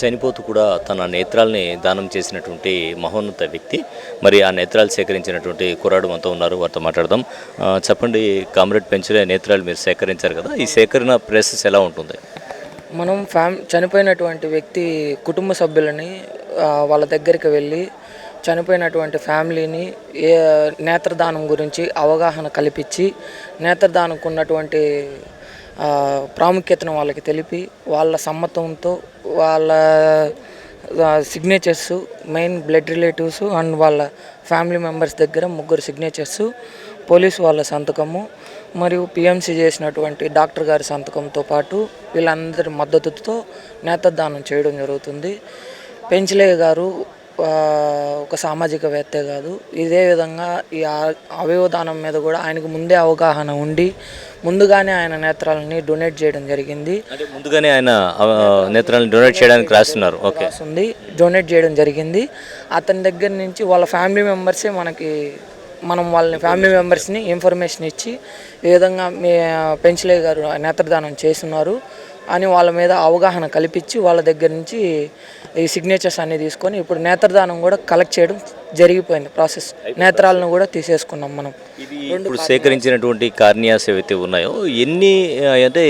చనిపోతూ కూడా తన నేత్రాల్ని దానం చేసినటువంటి మహోన్నత వ్యక్తి. మరి ఆ నేత్రాలు సేకరించినటువంటి కుర్రాడు మనతో ఉన్నారు వారితో మాట్లాడదాం. చెప్పండి కామ్రేడ్ పెంచులే నేత్రాలు మీరు సేకరించారు కదా ఈ సేకరణ ప్రాసెస్ ఎలా ఉంటుంది? మనం ఫ్యామ్ చనిపోయినటువంటి వ్యక్తి కుటుంబ సభ్యులని వాళ్ళ దగ్గరికి వెళ్ళి చనిపోయినటువంటి ఫ్యామిలీని ఏ నేత్రదానం గురించి అవగాహన కల్పించి నేత్రదానంకు ఉన్నటువంటి ప్రాముఖ్యతను వాళ్ళకి తెలిపి వాళ్ళ సమ్మతంతో వాళ్ళ signatures main blood relatives and వాళ్ళ ఫ్యామిలీ మెంబర్స్ దగ్గర ముగ్గురు సిగ్నేచర్స్ పోలీసు వాళ్ళ సంతకము మరియు పిఎంసి చేసినటువంటి డాక్టర్ గారి సంతకంతో పాటు వీళ్ళందరి మద్దతుతో నేతదానం చేయడం జరుగుతుంది. పెంచలే గారు ఒక సామాజికవేత్తే కాదు. ఇదే విధంగా ఈ అవయవదానం మీద కూడా ఆయనకు ముందే అవగాహన ఉండి ముందుగానే ఆయన నేత్రాలని డొనేట్ చేయడం జరిగింది. అంటే ముందుగానే ఆయన నేత్రాలను డొనేట్ చేయడానికి రాస్తున్నారు. ఓకే. ఉంది డొనేట్ చేయడం జరిగింది. అతని దగ్గర నుంచి వాళ్ళ ఫ్యామిలీ మెంబర్సే మనకి మనం వాళ్ళని ఫ్యామిలీ మెంబర్స్ని ఇన్ఫర్మేషన్ ఇచ్చి ఈ విధంగా మీ పెంచలయ్య గారు నేత్రదానం చేస్తున్నారు. అని వాళ్ళ మీద అవగాహన కల్పించి వాళ్ళ దగ్గర నుంచి ఈ సిగ్నేచర్స్ అన్ని తీసుకొని ఇప్పుడు నేత్రదానం కూడా కలెక్ట్ చేయడం జరిగిపోయింది ప్రాసెస్ నేత్రాలను కూడా తీసేసుకున్నాం మనం. ఇప్పుడు సేకరించినటువంటి కార్నియాస్ ఏవైతే ఉన్నాయో ఎన్ని అంటే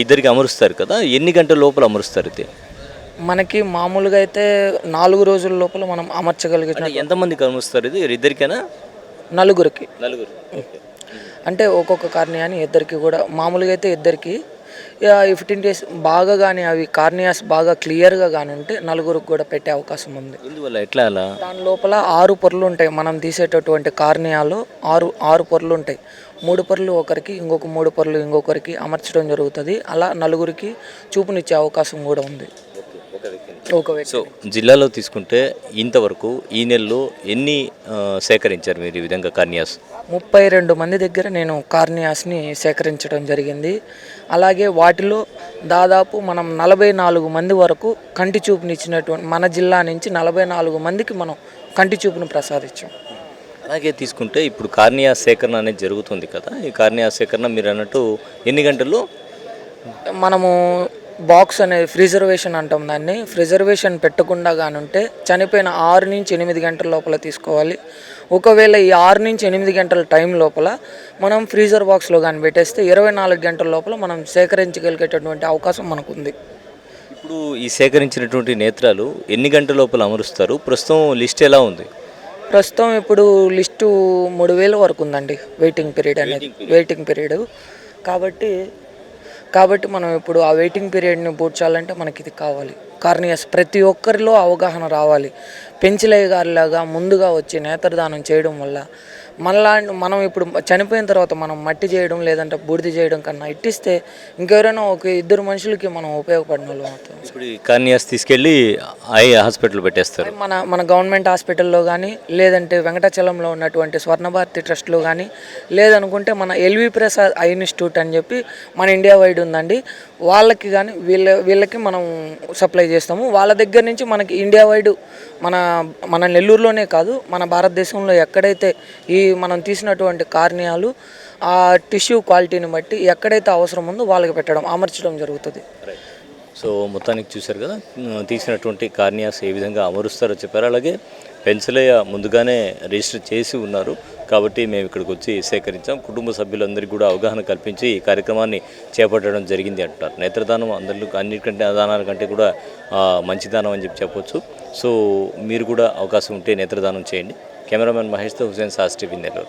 ఇద్దరికి అమరుస్తారు కదా ఎన్ని గంటల లోపల అమరుస్తారు ఇది? మనకి మామూలుగా అయితే నాలుగు రోజుల లోపల మనం అమర్చగలిగిన ఎంతమందికి అమరుస్తారు ఇది? ఇద్దరికైనా? నలుగురికి. నలుగురు. అంటే ఒక్కొక్క కార్నియాని ఇద్దరికి కూడా మామూలుగా అయితే ఇద్దరికి ఈ ఫిఫ్టీన్ డేస్ బాగా కానీ అవి కార్నియాస్ బాగా క్లియర్గా కానీ ఉంటే నలుగురికి కూడా పెట్టే అవకాశం ఉంది. ఎట్లా అలా? దాని లోపల ఆరు పొరలు ఉంటాయి. మనం తీసేటటువంటి కార్నియాలో ఆరు ఆరు పొరలు ఉంటాయి. మూడు పొరలు ఒకరికి ఇంకొక మూడు పొరలు ఇంకొకరికి అమర్చడం జరుగుతుంది. అలా నలుగురికి చూపునిచ్చే అవకాశం కూడా ఉంది. ఒక సో జిల్లాలో తీసుకుంటే ఇంతవరకు ఈ నెలలో ఎన్ని సేకరించారు మీరు ఈ విధంగా కార్నియాస్? ముప్పై రెండు మంది దగ్గర నేను కార్నియాస్ని సేకరించడం జరిగింది. అలాగే వాటిలో దాదాపు మనం నలభై నాలుగు మంది వరకు కంటి చూపునిచ్చినటువంటి మన జిల్లా నుంచి నలభై నాలుగు మందికి మనం కంటి చూపును ప్రసాదించాం. అలాగే తీసుకుంటే ఇప్పుడు కార్నియా సేకరణ అనేది జరుగుతుంది కదా. ఈ కార్నియా సేకరణ మీరు అన్నట్టు ఎన్ని గంటల్లో మనము బాక్స్ అనేది ఫ్రిజర్వేషన్ అంటాం దాన్ని. ఫ్రిజర్వేషన్ పెట్టకుండా కానుంటే చనిపోయిన ఆరు నుంచి ఎనిమిది గంటల లోపల తీసుకోవాలి. ఒకవేళ ఈ ఆరు నుంచి ఎనిమిది గంటల టైం లోపల మనం ఫ్రీజర్ బాక్స్లో కానీ పెట్టేస్తే ఇరవై నాలుగు గంటల లోపల మనం సేకరించగలిగేటటువంటి అవకాశం మనకు ఉంది ఇప్పుడు ఈ సేకరించినటువంటి నేత్రాలు ఎన్ని గంటల లోపల అమరుస్తారు? ప్రస్తుతం లిస్ట్ ఎలా ఉంది? ప్రస్తుతం ఇప్పుడు లిస్టు మూడు వేల వరకు ఉందండి వెయిటింగ్ పీరియడ్ అనేది. Waiting period. కాబట్టి కాబట్టి మనం ఇప్పుడు ఆ వెయిటింగ్ పీరియడ్ని పూడ్చాలంటే మనకి ఇది కావాలి. కార్నియస్ ప్రతి ఒక్కరిలో అవగాహన రావాలి. పెంచిలయ్య గారిలాగా ముందుగా వచ్చి నేత్రదానం చేయడం వల్ల మళ్ళా మనం ఇప్పుడు చనిపోయిన తర్వాత మనం మట్టి చేయడం లేదంటే బూడిద చేయడం కన్నా ఇట్టిస్తే ఇంకెవరైనా ఒక ఇద్దరు మనుషులకి మనం ఉపయోగపడిన వాళ్ళం అవుతాం ఇప్పుడు ఈ కార్నియాస్ తీసుకెళ్ళి ఐ హాస్పిటల్ పెట్టేస్తారు. మన మన గవర్నమెంట్ హాస్పిటల్లో కానీ లేదంటే వెంకటాచలంలో ఉన్నటువంటి స్వర్ణభారతి ట్రస్ట్లో కానీ లేదనుకుంటే మన ఎల్వి ప్రసాద్ ఐ ఇన్స్టిట్యూట్ అని చెప్పి మన ఇండియా వైడ్ ఉందండి. వాళ్ళకి కానీ వీళ్ళ వీళ్ళకి మనం సప్లై చేస్తాము. వాళ్ళ దగ్గర నుంచి మనకి ఇండియా వైడ్ మన మన నెల్లూరులోనే కాదు మన భారతదేశంలో ఎక్కడైతే ఈ మనం తీసినటువంటి కార్నియాలు ఆ టిష్యూ క్వాలిటీని బట్టి ఎక్కడైతే అవసరం ఉందో వాళ్ళకి పెట్టడం అమర్చడం జరుగుతుంది. సో మొత్తానికి చూశారు కదా తీసినటువంటి కార్నియాస్ ఏ విధంగా అమరుస్తారో చెప్పారు. అలాగే పెన్సిలయ్య ముందుగానే రిజిస్టర్ చేసి ఉన్నారు. కాబట్టి మేము ఇక్కడికి వచ్చి సేకరించాం. కుటుంబ సభ్యులందరికీ కూడా అవగాహన కల్పించి ఈ కార్యక్రమాన్ని చేపట్టడం జరిగింది అంటున్నారు నేత్రదానం అందరిలో అన్నిటికంటే దానాల కంటే కూడా మంచి దానం అని చెప్పి చెప్పొచ్చు. సో మీరు కూడా అవకాశం ఉంటే నేత్రదానం చేయండి. ক্যামেরাম্যান মাহিস্তা হুসেন সাজ টিভি নেলোর।